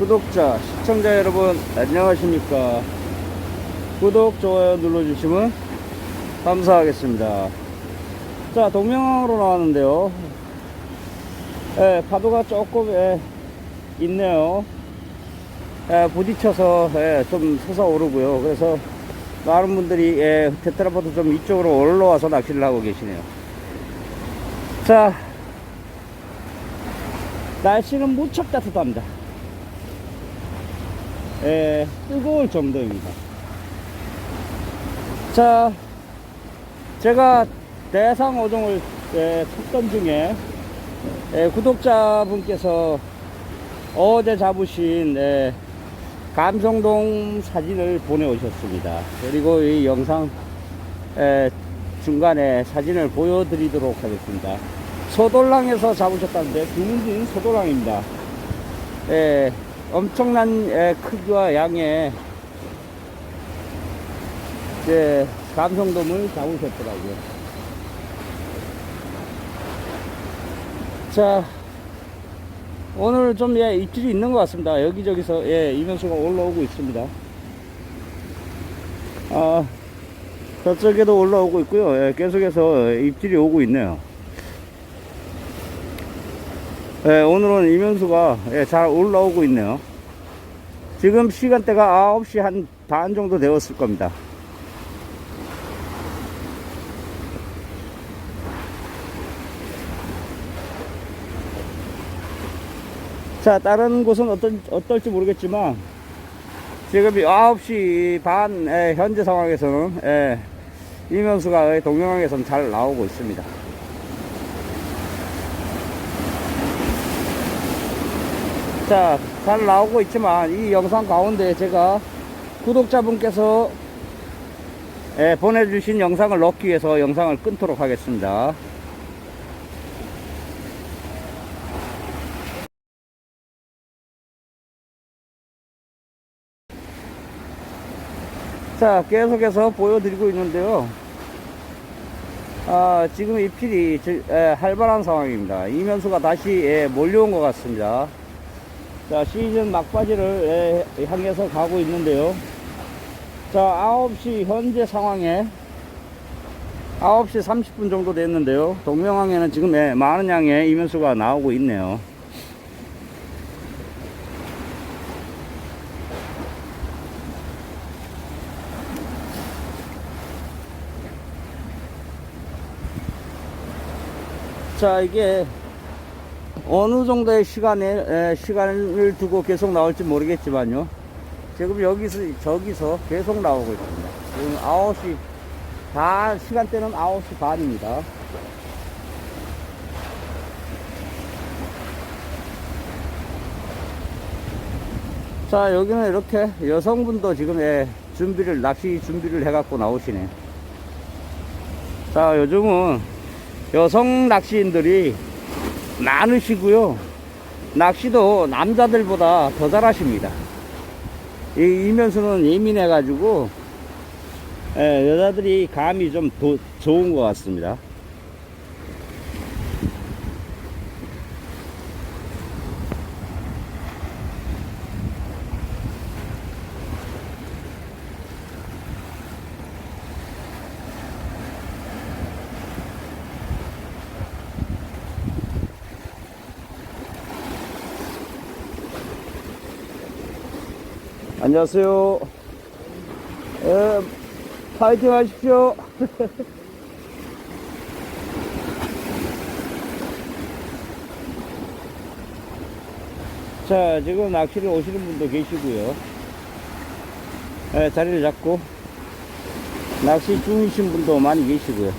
구독자, 시청자 여러분, 안녕하십니까. 구독, 좋아요 눌러주시면 감사하겠습니다. 자, 동명항으로 나왔는데요. 예, 파도가 조금, 예, 있네요. 예, 부딪혀서, 예, 좀 솟아오르고요. 그래서, 많은 분들이, 예, 테트라포트 좀 이쪽으로 올라와서 낚시를 하고 계시네요. 자, 날씨는 무척 따뜻합니다. 예, 뜨거울 정도입니다. 자, 제가 대상 어종을 예, 찾던 중에 예, 구독자분께서 어제 잡으신 예, 감성동 사진을 보내오셨습니다. 그리고 이 영상 예, 중간에 사진을 보여드리도록 하겠습니다. 소돌랑에서 잡으셨다는데 두문진 소돌랑입니다. 예, 엄청난 예, 크기와 양의 예, 감성돔을 잡으셨더라고요. 자, 오늘 좀 예, 입질이 있는 것 같습니다. 여기저기서 예, 이면수가 올라오고 있습니다. 아, 저쪽에도 올라오고 있고요. 예, 계속해서 입질이 오고 있네요. 예, 오늘은 이면수가 예, 잘 올라오고 있네요. 지금 시간대가 9시 한 반 정도 되었을 겁니다. 자, 다른 곳은 어떤, 어떨지 모르겠지만, 지금 9시 반, 예, 현재 상황에서는, 예, 이면수가 동영항에서는 잘 나오고 있습니다. 자, 잘 나오고 있지만, 이 영상 가운데 제가 구독자분께서 예, 보내주신 영상을 넣기 위해서 영상을 끊도록 하겠습니다. 자, 계속해서 보여드리고 있는데요. 아, 지금 이 필이 저- 에, 활발한 상황입니다. 이면수가 다시 예, 몰려온 것 같습니다. 자, 시즌 막바지를 예, 향해서 가고 있는데요. 자, 9시 현재 상황에 9시 30분 정도 됐는데요. 동명항에는 지금 예, 많은 양의 이면수가 나오고 있네요. 자, 이게 어느 정도의 시간에, 에, 시간을 두고 계속 나올지 모르겠지만요. 지금 여기서, 저기서 계속 나오고 있습니다. 지금 9시, 반, 시간대는 9시 반입니다. 자, 여기는 이렇게 여성분도 지금, 예, 준비를, 낚시 준비를 해갖고 나오시네. 자, 요즘은 여성 낚시인들이 많으시고요. 낚시도 남자들보다 더 잘하십니다. 이 이면수는 예민해가지고 예, 여자들이 감이 좀 더 좋은 것 같습니다. 안녕하세요. 예, 파이팅 하십시오. 자, 지금 낚시를 오시는 분도 계시고요. 예, 자리를 잡고 낚시 중이신 분도 많이 계시고요.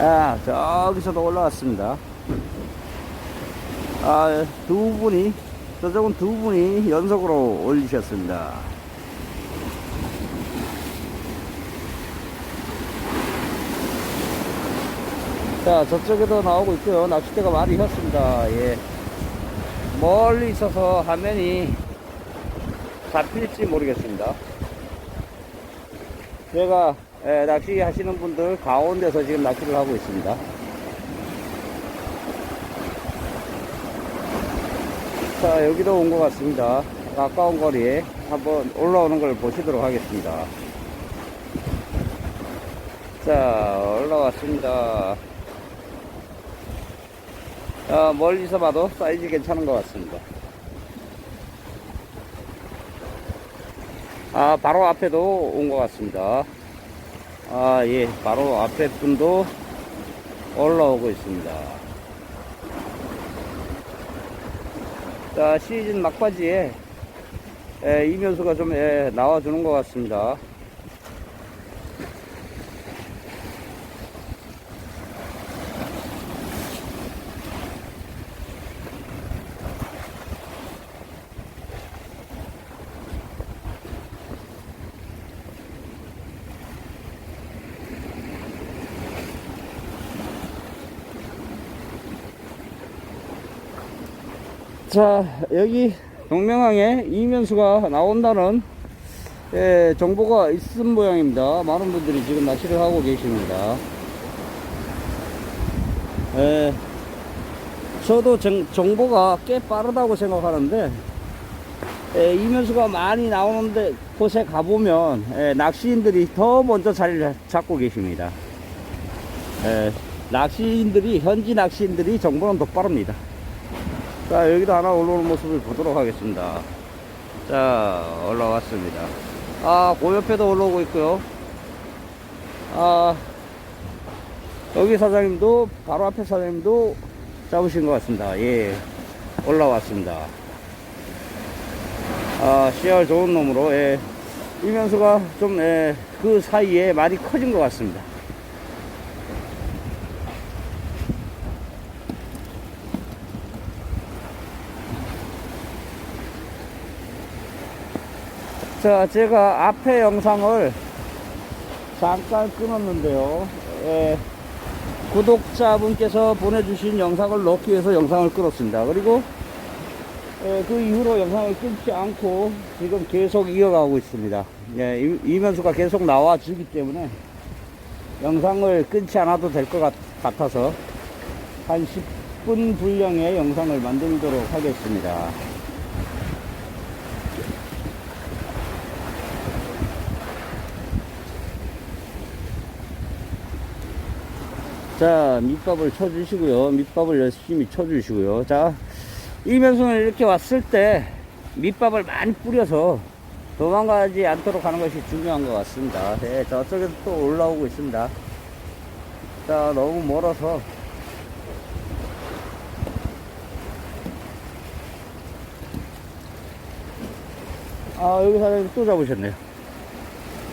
아, 저기서도 올라왔습니다. 아, 두 분이, 저쪽은 두 분이 연속으로 올리셨습니다. 자, 저쪽에도 나오고 있고요. 낚싯대가 많이 혔습니다. 예. 멀리 있어서 화면이 잡힐지 모르겠습니다. 제가 예, 낚시 하시는 분들 가운데서 지금 낚시를 하고 있습니다. 자, 자, 여기도 온 것 같습니다. 가까운 거리에 한번 올라오는 걸 보시도록 하겠습니다. 자, 올라왔습니다. 아, 멀리서 봐도 사이즈 괜찮은 것 같습니다. 아, 바로 앞에도 온 것 같습니다. 아, 예, 바로 앞에 분도 올라오고 있습니다. 시즌 막바지에 에, 이면수가 좀 에, 나와주는 것 같습니다. 자, 여기 동명항에 이면수가 나온다는 예, 정보가 있은 모양입니다. 많은 분들이 지금 낚시를 하고 계십니다. 예, 저도 정, 정보가 꽤 빠르다고 생각하는데 예, 이면수가 많이 나오는데 곳에 가보면 예, 낚시인들이 더 먼저 자리를 잡고 계십니다. 예, 낚시인들이 현지 낚시인들이 정보는 더 빠릅니다. 자 여기도 하나 올라오는 모습을 보도록 하겠습니다. 자 올라왔습니다. 아그 옆에도 올라오고 있고요. 아 여기 사장님도 바로 앞에 사장님도 잡으신 것 같습니다. 예 올라왔습니다. 아 씨알 좋은 놈으로 예. 이면수가 좀그 사이에 많이 커진 것 같습니다 자, 제가 앞에 영상을 잠깐 끊었는데요. 예, 구독자분께서 보내주신 영상을 넣기 위해서 영상을 끊었습니다. 그리고 예, 그 이후로 영상을 끊지 않고 지금 계속 이어가고 있습니다. 예, 이- 이면수가 계속 나와주기 때문에 영상을 끊지 않아도 될 것 같아서 한 10분 분량의 영상을 만들도록 하겠습니다. 자, 밑밥을 쳐주시고요. 밑밥을 열심히 쳐주시고요. 자, 이면수는 이렇게 왔을 때 밑밥을 많이 뿌려서 도망가지 않도록 하는 것이 중요한 것 같습니다. 네, 저쪽에서 또 올라오고 있습니다. 자, 너무 멀어서. 아, 여기 사장님 또 잡으셨네요.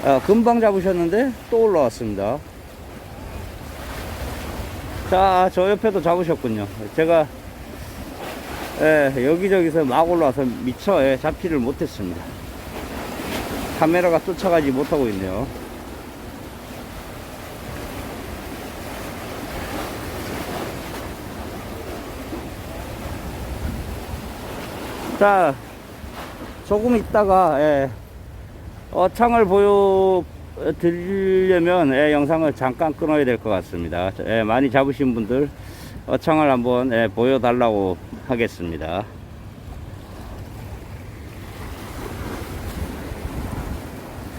아, 금방 잡으셨는데 또 올라왔습니다. 자, 저 옆에도 잡으셨군요. 제가 예, 여기저기서 막 올라와서 미처 예, 잡지를 못했습니다. 카메라가 쫓아가지 못하고 있네요. 자, 조금 있다가 예, 어창을 보여 드리려면 예, 영상을 잠깐 끊어야 될 것 같습니다. 예, 많이 잡으신 분들 어창을 한번 예, 보여달라고 하겠습니다.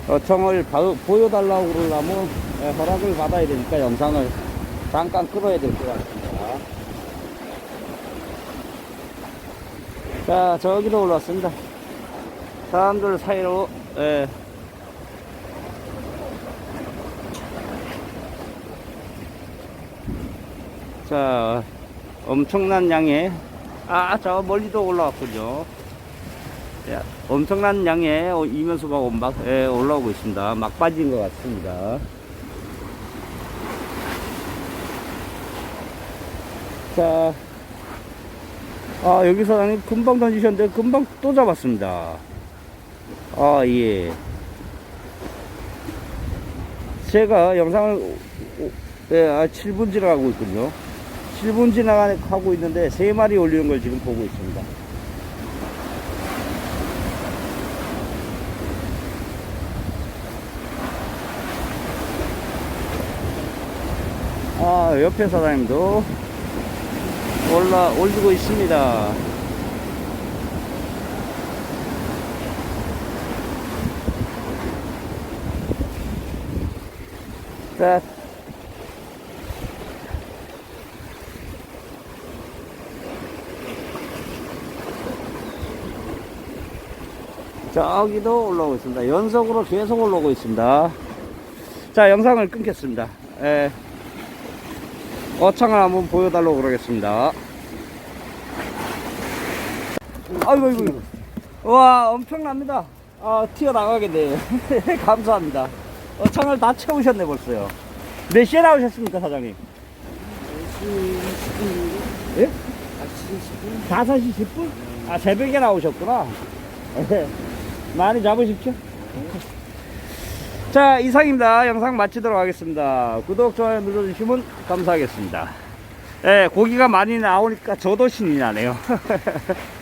어청을 바- 보여달라고 그러려면 예, 허락을 받아야 되니까 영상을 잠깐 끊어야 될 것 같습니다. 자, 저기로 올라왔습니다. 사람들 사이로 예, 자, 엄청난 양의, 아, 저 멀리도 올라왔군요. 야, 엄청난 양의 어, 이면수가 막 예, 올라오고 있습니다. 막 빠진 것 같습니다. 자, 아, 여기 사장님 금방 던지셨는데 금방 또 잡았습니다. 아, 예. 제가 영상을 오- 네, 아, 7분 지나가고 있군요. 7분 지나가고 있는데 3마리 올리는 걸 지금 보고 있습니다. 아, 옆에 사장님도 올라, 올리고 있습니다. 자, 저기도 올라오고 있습니다. 연속으로 계속 올라오고 있습니다. 자, 영상을 끊겠습니다. 예. 어창을 한번 보여달라고 그러겠습니다. 아이고, 아이고. 와, 엄청납니다. 아, 튀어나가겠네요. 감사합니다. 어창을 다 채우셨네, 벌써요. 몇 시에 나오셨습니까, 사장님? 예? 5시 10분? 아, 새벽에 나오셨구나. 예. 많이 잡으십시오. 자, 이상입니다. 영상 마치도록 하겠습니다. 구독, 좋아요 눌러주시면 감사하겠습니다. 예, 고기가 많이 나오니까 저도 신이 나네요.